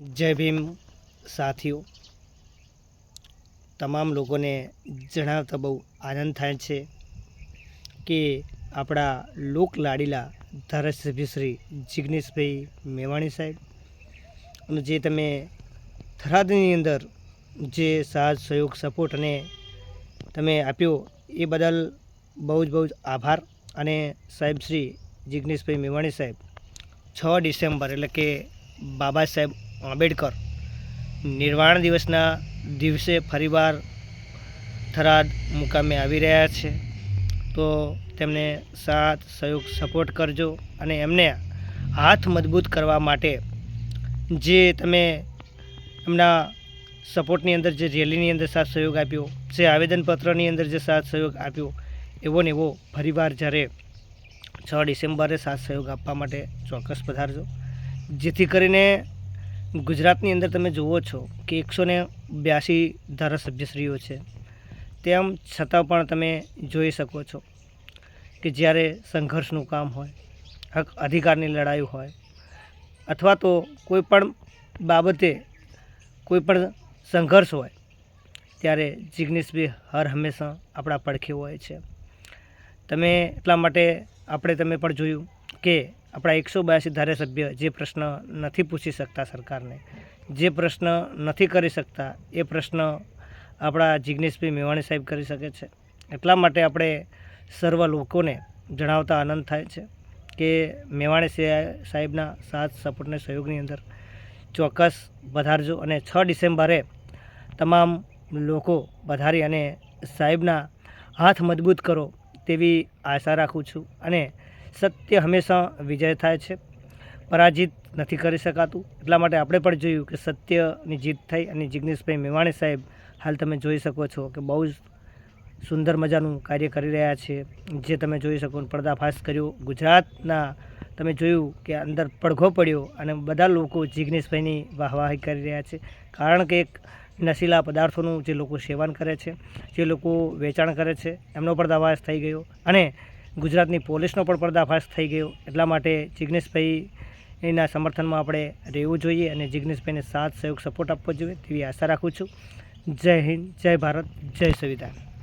જય ભીમ સાથીઓ. તમામ લોકોને જણાવતા બહુ આનંદ થાય છે કે આપણા લોક લાડીલા ધારાસભ્ય શ્રી જિગ્નેશભાઈ મેવાણી સાહેબ અને જે તમે થરાદની અંદર જે સાથ, સહયોગ, સપોર્ટ અને તમે આપ્યો એ બદલ બહુ જ બહુ જ આભાર અને સાહેબ શ્રી જિગ્નેશભાઈ મેવાણી સાહેબ, છ ડિસેમ્બર એટલે કે બાબા સાહેબ આંબેડકર. નિર્વાણ દિવસના દિવસે ફરીવાર થરાદ મુકામે આવી રહ્યા છે. તો તેમને સાથ, સહયોગ, સપોર્ટ કરજો અને એમને હાથ મજબૂત કરવા માટે જે તમે એમના સપોર્ટની અંદર, જે રેલીની અંદર સાથ સહયોગ આપ્યો, જે આવેદનપત્રની અંદર જે સાથ સહયોગ આપ્યો, એવો ને એવો ફરીવાર જ્યારે છ ડિસેમ્બરે સાથ સહયોગ આપવા માટે ચોક્કસ પધારજો. જેથી કરીને ગુજરાતની અંદર તમે જુઓ છો કે એકસો ને બ્યાસી ધારાસભ્યશ્રીઓ છે. તેમ છતાં પણ તમે જોઈ શકો છો કે જ્યારે સંઘર્ષનું કામ હોય, હક અધિકારની લડાઈ હોય, અથવા તો કોઈ પણ બાબતે કોઈ પણ સંઘર્ષ હોય, ત્યારે જિગ્નેશભાઈ હર હંમેશા આપણા પડખે હોય છે. તમે એટલા માટે આપણે તમે પણ જોયું કે આપણા એકસો બ્યાસી ધારાસભ્ય જે પ્રશ્ન નથી પૂછી શકતા સરકારને, જે પ્રશ્ન નથી કરી શકતા, એ પ્રશ્ન આપણા જિગ્નેશભાઈ મેવાણી સાહેબ કરી શકે છે. એટલા માટે આપણે સર્વ લોકોને જણાવતા આનંદ થાય છે કે મેવાણી સાહેબના સાથ, સપોર્ટને સહયોગની અંદર ચોક્કસ વધારજો અને છ ડિસેમ્બરે તમામ લોકો વધારી અને સાહેબના હાથ મજબૂત કરો તેવી આશા રાખું છું. અને સત્ય હંમેશા વિજય થાય છે. પરાજિત નથી કરી શકાતું. એટલા માટે આપણે પણ જોયું કે સત્યની જીત થઈ અને જિગ્નેશભાઈ મેવાણી સાહેબ હાલ તમે જોઈ શકો છો કે બહુ જ સુંદર મજાનું કાર્ય કરી રહ્યા છે. જે તમે જોઈ શકો પડદાફાશ કર્યો. ગુજરાતના તમે જોયું કે અંદર પડઘો પડ્યો અને બધા લોકો જિગ્નેશભાઈની વાહવાહી કરી રહ્યા છે. કારણ કે એક નશીલા પદાર્થોનું જે લોકો સેવન કરે છે, જે લોકો વેચાણ કરે છે, એમનો પર્દાફાશ થઈ ગયો અને ગુજરાતની પોલીસનો પણ પર્દાફાશ થઈ ગયો. એટલા માટે જિગ્નેશભાઈ એના સમર્થનમાં આપણે રહેવું જોઈએ અને જિગ્નેશભાઈને સાથ, સહયોગ સપોર્ટ આપવો જોઈએ તેવી આશા રાખું છું. જય હિન્દ, જય ભારત, જય સંવિધાન.